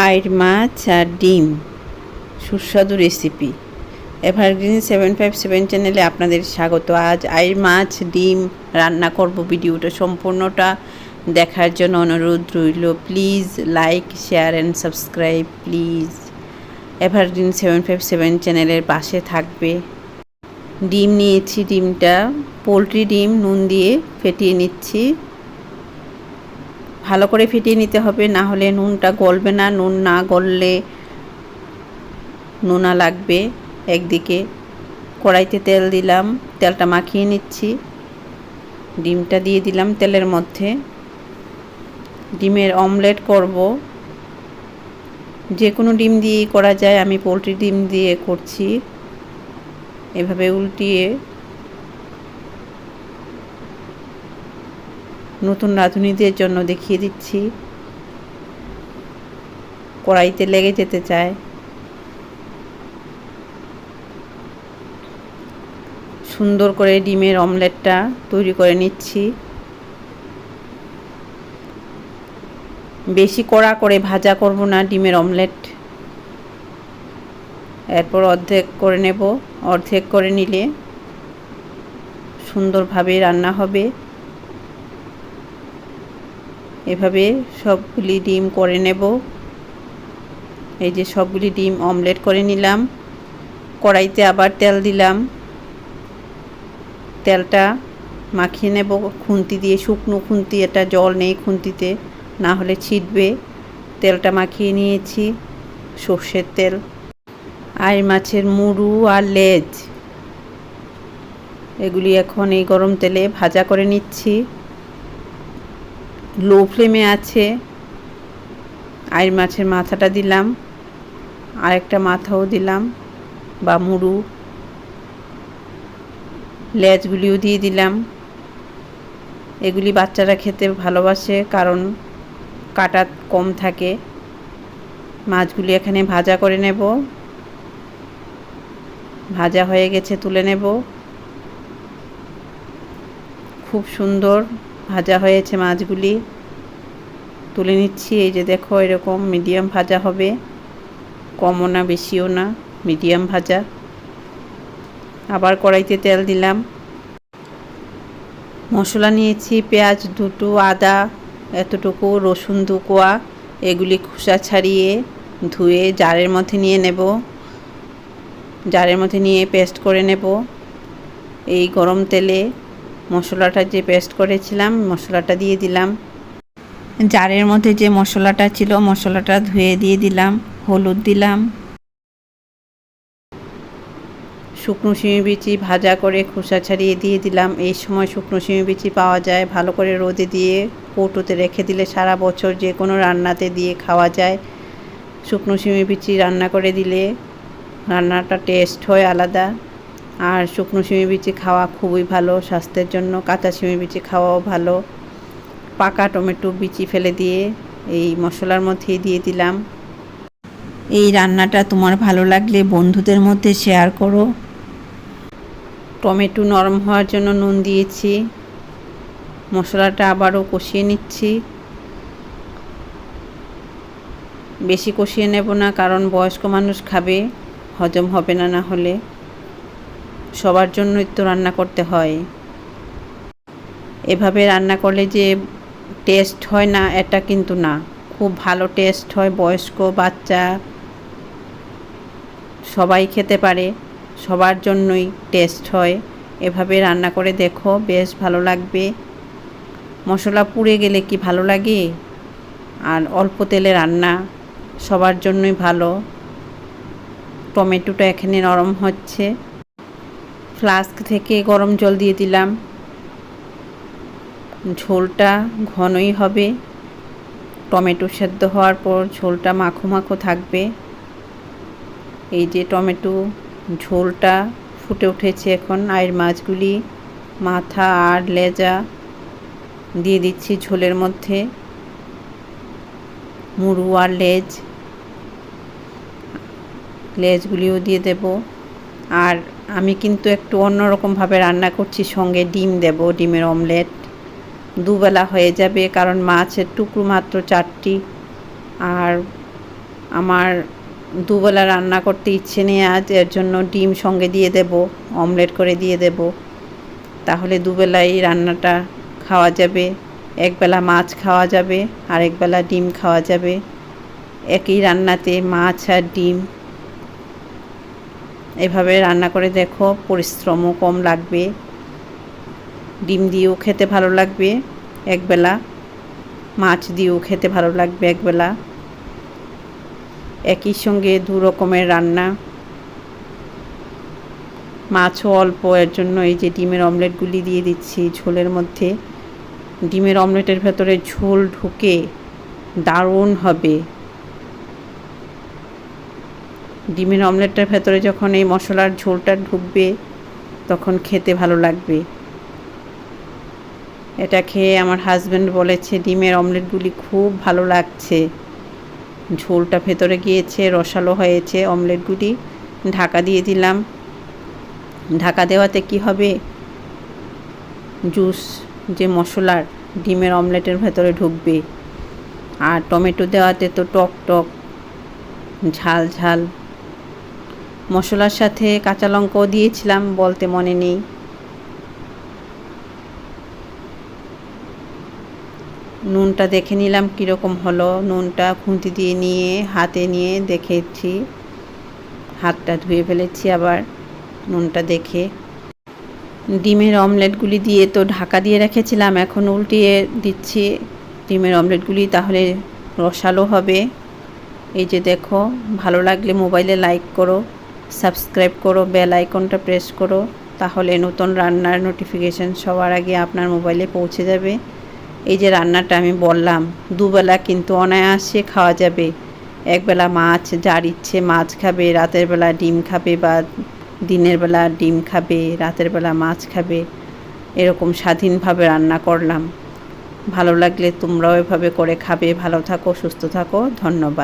আয়ের মাছ আর ডিম। সুস্বাদু recipe. Evergreen seven five seven চ্যানেলে আপনাদের স্বাগত। আজ আয়ের মাছ, ডিম রান্না করব ভিডিওটা সম্পূর্ণটা দেখার জন্য অনুরোধ রইল। Please like, share and subscribe, please. Evergreen seven five seven চ্যানেলের পাশে থাকবে। ডিম নিয়েছি, ডিমটা। পোলট্রি ডিম, নুন দিয়ে ফেটিয়ে নিচ্ছি। ভালো করে ফেটিয়ে নিতে হবে, না হলে নুনটা গলবে না। নুন না গললে নোনা লাগবে একদিকে। কড়াইতে তেল দিলাম, তেলটা মাখিয়ে নিচ্ছি। ডিমটা দিয়ে দিলাম তেলের মধ্যে। ডিমের অমলেট করব। যে কোনো ডিম দিয়েই করা যায়, আমি পোলট্রি ডিম দিয়ে করছি। এভাবে উল্টিয়ে নতুন রাঁধুনিদের জন্য দেখিয়ে দিচ্ছি। কড়াইতে লেগে যেতে চায়। সুন্দর করে ডিমের অমলেটটা তৈরি করে নিচ্ছি। বেশি কড়া করে ভাজা করব না ডিমের অমলেট। এরপর অর্ধেক করে নেব। অর্ধেক করে নিলে সুন্দরভাবে রান্না হবে। এভাবে সবগুলি ডিম করে নেব। এই যে সবগুলি ডিম অমলেট করে নিলাম। কড়াইতে আবার তেল দিলাম। তেলটা মাখিয়ে নেব। খুন্তি দিয়ে, শুকনো খুন্তি, এটা জল নেই খুন্তিতে, না হলে ছিটবে। তেলটা মাখিয়ে নিয়েছি, সর্ষের তেল আর মাছের মুড়ু আর লেজ। এগুলি এখন এই গরম তেলে ভাজা করে নিচ্ছি। লো ফ্লেমে আছে। আইর মাছের মাথাটা দিলাম। আরেকটা মাথাও দিলাম বা মুড়ু। লেজগুলিও দিয়ে দিলাম। এগুলি বাচ্চারা খেতে ভালোবাসে কারণ কাটা কম থাকে। মাছগুলি এখানে ভাজা করে নেব। ভাজা হয়ে গেছে, তুলে নেব। খুব সুন্দর ভাজা হয়েছে মাছগুলি। তুলে নিচ্ছি, এই যে দেখো এরকম মিডিয়াম ভাজা হবে। কমও না, বেশিও না মিডিয়াম ভাজা। আবার কড়াইতে তেল দিলাম। মশলা নিয়েছি, পেঁয়াজ দুটো, আদা, এতটুকু, রসুন দু কোয়া। এগুলি খোসা ছাড়িয়ে ধুয়ে জারের মধ্যে নিয়ে নেব। জারের মধ্যে নিয়ে পেস্ট করে নেব। এই গরম তেলে মশলাটা যে পেস্ট করেছিলাম মশলাটা দিয়ে দিলাম। জারের মধ্যে যে মশলাটা ছিল মশলাটা ধুয়ে দিয়ে দিলাম হলুদ দিলাম। শুকনো শিমি বিচি ভাজা করে খোসা ছাড়িয়ে দিয়ে দিলাম। এই সময় শুকনো শিমি বিচি পাওয়া যায়। ভালো করে রোদে দিয়ে কৌটোতে রেখে দিলে সারা বছর যে কোনো রান্নাতে দিয়ে খাওয়া যায়। শুকনো শিমি বিচি রান্না করে দিলে রান্নাটা টেস্ট হয় আলাদা। আর শুকনো শিমি বিচি খাওয়া খুবই ভালো, স্বাস্থ্যের জন্য। কাঁচা শিমি বিচি খাওয়াও ভালো। পাকা টমেটো বিচি ফেলে দিয়ে এই মশলার মধ্যেই দিয়ে দিলাম। এই রান্নাটা তোমার ভালো লাগলে বন্ধুদের মধ্যে শেয়ার করো। টমেটো নরম হওয়ার জন্য নুন দিয়েছি। মশলাটা আবারও কষিয়ে নিচ্ছি। বেশি কষিয়ে নেব না, কারণ বয়স্ক মানুষ খাবে, হজম হবে না না হলে। সবার জন্যই তো রান্না করতে হয়। এভাবে রান্না করলে যে টেস্ট হয় না, এটা কিন্তু না। খুব ভালো টেস্ট হয়, বয়স্ক, বাচ্চা, সবাই খেতে পারে, সবার জন্যই টেস্ট হয়। এভাবে রান্না করে দেখো, বেশ ভালো লাগবে। মশলা পুড়ে গেলে কি ভালো লাগে? আর অল্প তেলে রান্না সবার জন্যই ভালো। টমেটোটা এখানে নরম হচ্ছে। ফ্লাস্ক থেকে গরম জল দিয়ে দিলাম। ঝোলটা ঘনই হবে। টমেটো সেদ্ধ হওয়ার পর ঝোলটা মাখো মাখো থাকবে। এই যে টমেটো ঝোলটা ফুটে উঠেছে এখন, আয়ের মাছগুলি মাথা আর লেজা দিয়ে দিচ্ছি ঝোলের মধ্যে। মুড়ু আর লেজ, লেজগুলিও দিয়ে দেব। আর আমি কিন্তু একটু অন্যরকমভাবে রান্না করছি, সঙ্গে ডিম দেব, ডিমের অমলেট। দুবেলা হয়ে যাবে, কারণ মাছের টুকরো মাত্র চারটি। আর আমার দুবেলা রান্না করতে ইচ্ছে নেই আজ, এর জন্য ডিম সঙ্গে দিয়ে দেব, অমলেট করে দিয়ে দেব। তাহলে দুবেলাই রান্নাটা খাওয়া যাবে, একবেলা মাছ খাওয়া যাবে আর একবেলা ডিম খাওয়া যাবে। একই রান্নাতে মাছ আর ডিম। এভাবে রান্না করে দেখো, পরিশ্রমও কম লাগবে। ডিম দিয়েও খেতে ভালো লাগবে একবেলা। মাছ দিয়েও খেতে ভালো লাগবে একবেলা। একই সঙ্গে দু রকমের রান্না। মাছও অল্প, এর জন্য এই যে ডিমের অমলেটগুলি দিয়ে দিচ্ছি ঝোলের মধ্যে। ডিমের অমলেটের ভেতরে ঝোল ঢুকে দারুণ হবে। ডিমের অমলেটটার ভেতরে যখন এই মশলার ঝোলটা ঢুকবে, তখন খেতে ভালো লাগবে। এটা খেয়ে আমার হাজব্যান্ড বলেছে, ডিমের অমলেটগুলি খুব ভালো লাগছে। ঝোলটা ভেতরে গিয়েছে, রসালো হয়েছে, অমলেটগুলি ঢাকা দিয়ে দিলাম। ঢাকা দেওয়াতে কি হবে? জুস, যে মশলার ডিমের অমলেটের ভেতরে ঢুকবে। আর টমেটো দেওয়াতে তো টক টক, ঝাল ঝাল। মশলার সাথে কাঁচা লঙ্কাও দিয়েছিলাম, বলতে মনে নেই। নুনটা দেখে নিলাম কীরকম হলো। নুনটা খুন্তি দিয়ে নিয়ে, হাতে নিয়ে দেখেছি। হাতটা ধুয়ে ফেলেছি আবার নুনটা দেখে। ডিমের অমলেটগুলি দিয়ে তো ঢাকা দিয়ে রেখেছিলাম, এখন উল্টিয়ে দিচ্ছি ডিমের অমলেটগুলি, তাহলে রসালো হবে। এই যে দেখো, ভালো লাগলে মোবাইলে লাইক করো। সাবস্ক্রাইব করো, বেল আইকনটা প্রেস করো, তাহলে নতুন রান্নার নোটিফিকেশান সবার আগে আপনার মোবাইলে পৌঁছে যাবে। এই যে রান্নাটা আমি বললাম, দুবেলা কিন্তু অনায়াসে খাওয়া যাবে। একবেলা মাছ, যার ইচ্ছে মাছ খাবে, রাতের বেলা ডিম খাবে বা দিনের বেলা ডিম খাবে, রাতের বেলা মাছ খাবে, এরকম স্বাধীনভাবে রান্না করলাম। ভালো লাগলে তোমরাও এভাবে করে খাবে। ভালো থাকো, সুস্থ থাকো, ধন্যবাদ।